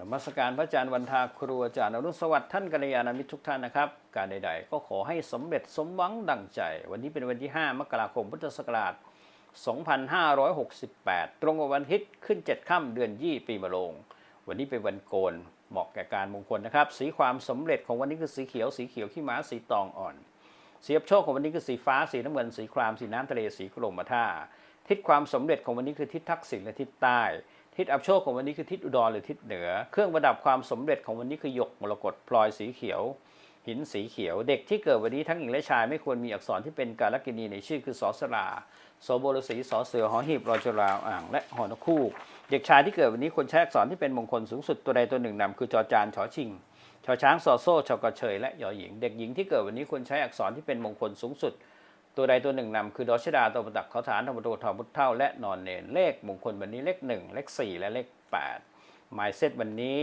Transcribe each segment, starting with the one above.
นมัสการพระอาจารย์วันทาครูอาจารย์อรุณสวัสดิ์ท่านกัลยาณมิตรทุกท่านนะครับ การใดๆ ก็ขอให้สำเร็จสมหวังดังใจ วันนี้เป็นวันที่ 5 มกราคมพุทธศักราช 2568 ตรงกับวันอาทิตย์ขึ้น 7 ค่ำเดือนยี่ปีมะโรงวันนี้เป็นวันโกนเหมาะแก่การมงคลนะครับ สีความสำเร็จของวันนี้คือสีเขียว สีเขียวขี้ม้าสีตองอ่อนเสีอับโชคของวันนี้คือสีฟ้าสีน้ำเงินสีครามสีน้ำทะเลสีกรมท่าทิศความสำเร็จของวันนี้คือทิศทักษิณและทิศใต้ ทิศอับโชคของวันนี้คือทิศอุดรหรือทิศเหนือ เครื่องประดับความสำเร็จของวันนี้คือหยกมรกตพลอยสีเขียว หินสีเขียว เด็กที่เกิดวันนี้ทั้งหญิงและชายไม่ควรมีอักษรที่เป็นการลกินีในชื่อคือสอสราโสโบรสีสอเสือหอหีบรอจราอ่างและหอนกคู่ เด็กชายที่เกิดวันนี้ควรใช้อักษรที่เป็นมงคลสูงสุดตัวใดตัวหนึ่งนำคือจอจานชอชิงชอช้างซอโซ่ชอกระเชยและยอหญิง เด็กหญิงที่เกิดวันนี้ควรใช้อักษรที่เป็นมงคลสูงสุด ตัวใดตัวหนึ่งนำคือดอชดาตัวประดักเขาฐานธรรมโตทอพุทธเท่าและนอนเนนเลขมงคลวันนี้เลขหนึ่งเลขสี่และเลขแปดหมายเซตวันนี้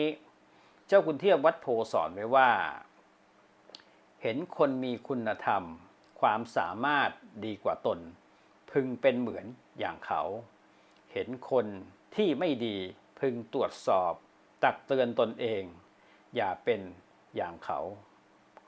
เจ้าคุณเทียบวัดโพสอนไว้ว่า เห็นคนมีคุณธรรม ความสามารถดีกว่าตน พึงเป็นเหมือนอย่างเขา เห็นคนที่ไม่ดีพึงตรวจสอบ ตักเตือนตนเอง อย่าเป็นอย่างเขา